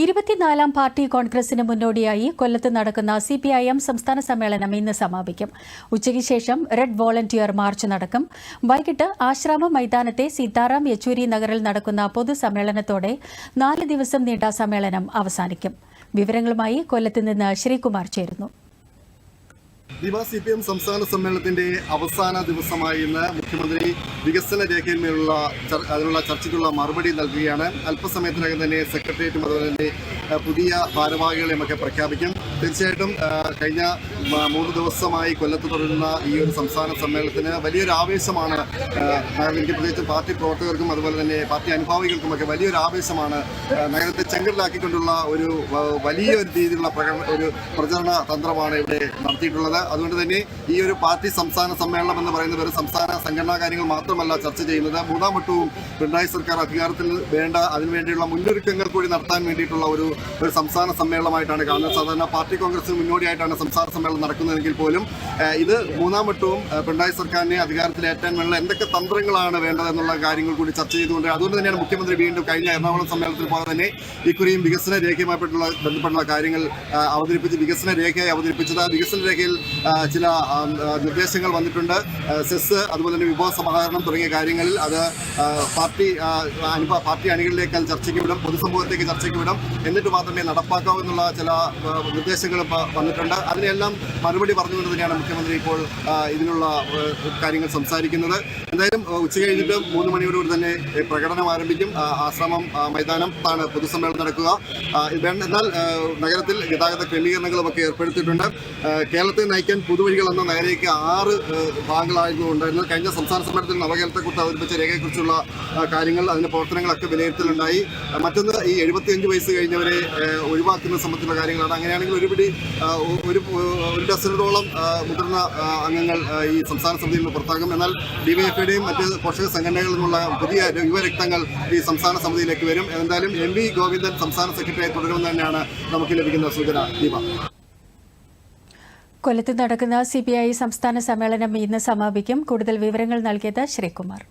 ഇരുപത്തിനാലാം പാർട്ടി കോൺഗ്രസിന് മുന്നോടിയായി കൊല്ലത്ത് നടക്കുന്ന സി പി ഐ എം സംസ്ഥാന സമ്മേളനം ഇന്ന് സമാപിക്കും. ഉച്ചയ്ക്ക് ശേഷം റെഡ് വോളണ്ടിയർ മാർച്ച് നടക്കും. വൈകിട്ട് ആശ്രാമ മൈതാനത്തെ സീതാറാം യെച്ചൂരി നഗറിൽ നടക്കുന്ന പൊതുസമ്മേളനത്തോടെ നാല് ദിവസം നീണ്ട സമ്മേളനം അവസാനിക്കും. വിവരങ്ങളുമായി കൊല്ലത്ത് നിന്ന് ശ്രീകുമാർ ചേരുന്നു. ദിവ സി പി എം സംസ്ഥാന സമ്മേളനത്തിന്റെ അവസാന ദിവസമായി ഇന്ന് മുഖ്യമന്ത്രി വികസന രേഖയിന്മേലുള്ള അതിനുള്ള ചർച്ചയ്ക്കുള്ള മറുപടി നൽകുകയാണ്. അല്പസമയത്തിനകം തന്നെ സെക്രട്ടേറിയറ്റും അതുപോലെ തന്നെ പുതിയ ഭാരവാഹികളെയുമൊക്കെ പ്രഖ്യാപിക്കും. തീർച്ചയായിട്ടും കഴിഞ്ഞ മൂന്ന് ദിവസമായി കൊല്ലത്ത് തുടരുന്ന ഈ ഒരു സംസ്ഥാന സമ്മേളനത്തിന് വലിയൊരു ആവേശമാണ്. എനിക്ക് പ്രത്യേകിച്ച് പാർട്ടി പ്രവർത്തകർക്കും അതുപോലെ തന്നെ പാർട്ടി അനുഭാവികൾക്കും ഒക്കെ വലിയൊരു ആവേശമാണ്. നഗരത്തെ ചെങ്കടലാക്കിക്കൊണ്ടുള്ള ഒരു വലിയ ഒരു രീതിയിലുള്ള ഒരു പ്രചരണ തന്ത്രമാണ് ഇവിടെ നടത്തിയിട്ടുള്ളത്. അതുകൊണ്ട് തന്നെ ഈ ഒരു പാർട്ടി സംസ്ഥാന സമ്മേളനം എന്ന് പറയുന്നത് ഒരു സംസ്ഥാന സംഘടനാ കാര്യങ്ങൾ മാത്രമല്ല ചർച്ച ചെയ്യുന്നത്. മൂന്നാം വട്ടവും പിണറായി സർക്കാർ അധികാരത്തിൽ വേണ്ട അതിനുവേണ്ടിയുള്ള മുന്നൊരുക്കങ്ങൾ കൂടി നടത്താൻ വേണ്ടിയിട്ടുള്ള ഒരു ഒരു സംസ്ഥാന സമ്മേളനമായിട്ടാണ് കാണുന്നത്. സാധാരണ പാർട്ടി കോൺഗ്രസിന് മുന്നോടിയായിട്ടാണ് സംസ്ഥാന സമ്മേളനം നടക്കുന്നതെങ്കിൽ പോലും ഇത് മൂന്നാം വട്ടവും പിണറായി സർക്കാരിനെ അധികാരത്തിലേറ്റാൻ വേണ്ട എന്തൊക്കെ തന്ത്രങ്ങളാണ് വേണ്ടതെന്നുള്ള കാര്യങ്ങൾ കൂടി ചർച്ച ചെയ്തുകൊണ്ട് അതുകൊണ്ട് തന്നെയാണ് മുഖ്യമന്ത്രി വീണ്ടും കഴിഞ്ഞ എറണാകുളം സമ്മേളനത്തിൽ പോലെ തന്നെ ഇക്കുറിയും വികസന രേഖയുമായിട്ടുള്ള ബന്ധപ്പെട്ടുള്ള കാര്യങ്ങൾ അവതരിപ്പിച്ച് വികസന രേഖയായി അവതരിപ്പിച്ചത്. വികസന രേഖയിൽ ചില നിർദ്ദേശങ്ങൾ വന്നിട്ടുണ്ട്. സെസ് അതുപോലെ തന്നെ വിഭവ സമാഹരണം തുടങ്ങിയ കാര്യങ്ങളിൽ അത് പാർട്ടി അനുഭവ പാർട്ടി അണികളിലേക്ക് അത് ചർച്ചയ്ക്ക് വിടും പൊതുസമൂഹത്തേക്ക് ചർച്ചയ്ക്ക് വിടും. എന്നിട്ട് മാത്രമേ നടപ്പാക്കാവൂ എന്നുള്ള ചില നിർദ്ദേശങ്ങളും വന്നിട്ടുണ്ട്. അതിനെല്ലാം മറുപടി പറഞ്ഞുകൊണ്ട് തന്നെയാണ് മുഖ്യമന്ത്രി ഇപ്പോൾ ഇതിനുള്ള കാര്യങ്ങൾ സംസാരിക്കുന്നത്. എന്തായാലും ഉച്ച കഴിഞ്ഞിട്ട് മൂന്ന് മണിയോടുകൂടി തന്നെ പ്രകടനം ആരംഭിക്കും. ആശ്രമം മൈതാനത്താണ് പൊതുസമ്മേളനം നടക്കുക. എന്നാൽ നഗരത്തിൽ ഗതാഗത ക്രമീകരണങ്ങളുമൊക്കെ ഏർപ്പെടുത്തിയിട്ടുണ്ട്. കേരളത്തെ നയിക്കാൻ പുതുവഴികൾ എന്ന നഗരയ്ക്ക് ആറ് ഭാഗങ്ങളായിരുന്നു ഉണ്ടായിരുന്നത് കഴിഞ്ഞ സംസ്ഥാന സമ്മേളനത്തിൽ നവകേരളത്തെക്കുറിച്ച് അവതരിപ്പിച്ച രേഖയെക്കുറിച്ചുള്ള കാര്യങ്ങൾ അതിന്റെ പ്രവർത്തനങ്ങളൊക്കെ വിലയിരുത്തലുണ്ടായി. മറ്റൊന്ന് ഈ എഴുപത്തിയഞ്ച് വയസ്സ് കഴിഞ്ഞവരെ ഒഴിവാക്കുന്ന സംബന്ധിച്ചുള്ള കാര്യങ്ങളാണ്. അങ്ങനെയാണെങ്കിൽ ഒരുപിടി ഒരു ഒരു ഡസനോളം മുതിർന്ന അംഗങ്ങൾ ഈ സംസ്ഥാന സമിതിയിൽ നിന്ന് പുറത്താകും. എന്നാൽ ഡിവൈഎഫ്ഐയുടെയും മറ്റ് പോഷക സംഘടനകളിൽ നിന്നുള്ള പുതിയ യുവരക്തങ്ങൾ ഈ സംസ്ഥാന സമിതിയിലേക്ക് വരും. എന്തായാലും എം വി ഗോവിന്ദൻ സംസ്ഥാന സെക്രട്ടറിയായി തുടരുമെന്ന് തന്നെയാണ് നമുക്ക് ലഭിക്കുന്ന സൂചന ദീപ. കൊല്ലത്ത് നടക്കുന്ന സി സംസ്ഥാന സമ്മേളനം ഇന്ന് സമാപിക്കും. കൂടുതൽ വിവരങ്ങൾ നൽകിയത് ശ്രീകുമാർ.